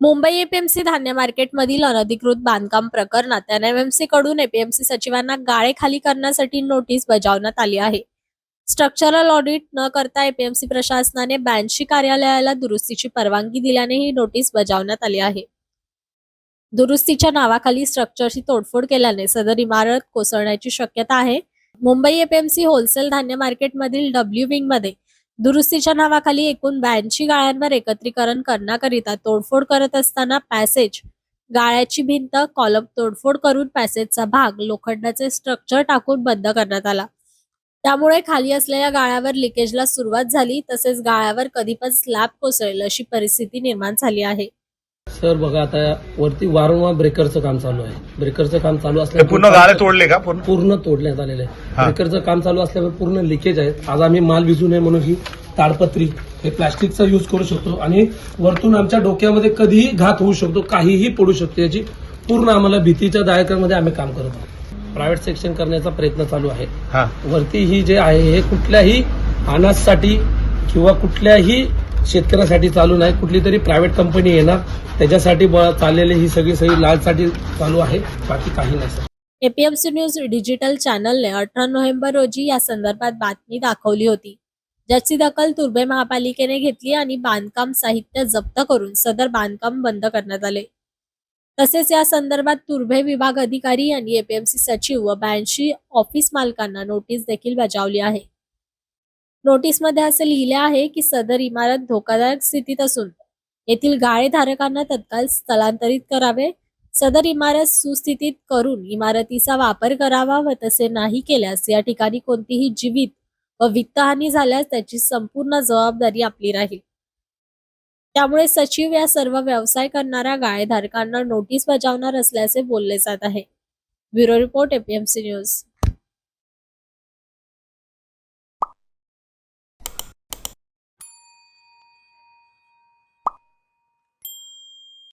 Mumbai APMC धान्य मार्केटमधील अनधिकृत बांधकाम प्रकरणात एनएमएमसी कडून एपीएमसी सचिवांना गाळे खाली करण्यासाठी नोटीस बजावण्यात आली आहे. स्ट्रक्चरल ऑडिट न करता एपीएमसी प्रशासनाने ब्याऐंशी कार्यालयाला दुरुस्तीची परवानगी दिल्याने ही नोटीस बजावण्यात आली आहे. दुरुस्तीच्या नावाखाली स्ट्रक्चरची तोडफोड केल्याने सदर इमारत कोसळण्याची शक्यता आहे. मुंबई एपीएमसी होलसेल धान्य मार्केटमधील डब्ल्यू विंगमध्ये दुरुस्तीच्या नावाखाली एकूण ब्याऐंशी गाळ्यांवर एकत्रीकरण करण्याकरिता तोडफोड करत असताना पॅसेज गाळ्याची भिंत कॉलम तोडफोड करून पॅसेजचा भाग लोखंडाचे स्ट्रक्चर टाकून बंद करण्यात आला. त्यामुळे खाली असलेल्या गाळ्यावर लिकेजला सुरुवात झाली तसेच गाळ्यावर कधी पण स्लॅब कोसळेल अशी परिस्थिती निर्माण झाली आहे. सर बघा आता वरती वारंवार ब्रेकरचं काम चालू आहे. ब्रेकरचं काम चालू असल्यामुळे पूर्ण गाळे तोडले का पूर्ण? पूर्ण तोडण्यात आलेलं आहे. ब्रेकरचं काम चालू असल्यामुळे पूर्ण लिकेज आहे आज आम्ही माल विजू नये म्हणून ही ताडपत्री हे प्लास्टिकचा यूज करू शकतो आणि वरतून आमच्या डोक्यामध्ये कधीही घात होऊ शकतो काहीही पडू शकतो याची पूर्ण आम्हाला भीतीच्या दायकामध्ये आम्ही काम करत आहोत. प्रायव्हेट सेक्शन करण्याचा प्रयत्न चालू आहे. वरती ही जे आहे हे कुठल्याही अनाजसाठी किंवा कुठल्याही शेतकऱ्यासाठी चालू नाही. कुठली तरी प्रायव्हेट कंपनी येणार त्याच्यासाठी चाललेली ही सगळी सगळी लालसाठी चालू आहे. बाकी काही नाही एपीएमसी न्यूज डिजिटल चॅनलने अठरा नोव्हेंबर रोजी या संदर्भात बातमी दाखवली होती. ज्याची दखल तुर्भे महापालिकेने घेतली आणि बांधकाम साहित्य जप्त करून सदर बांधकाम बंद करण्यात आले. तसेच या संदर्भात तुर्भे विभाग अधिकारी यांनी एपीएमसी सचिव व ब्याऐंशी ऑफिस मालकांना नोटीस देखील बजावली आहे. नोटीसमध्ये असं लिहिले आहे की सदर इमारत धोकादायक स्थितीत असून येथील गाळेधारकांना तत्काळ स्थलांतरित करावे. सदर इमारत सुस्थितीत करून इमारतीचा वापर करावा व तसे नाही केल्यास या ठिकाणी कोणतीही जीवित व वित्तहानी झाल्यास त्याची संपूर्ण जबाबदारी आपली राहील. त्यामुळे सचिव या सर्व व्यवसाय करणाऱ्या गाळेधारकांना नोटीस बजावणार असल्याचे बोलले जात आहे. Bureau report APMC news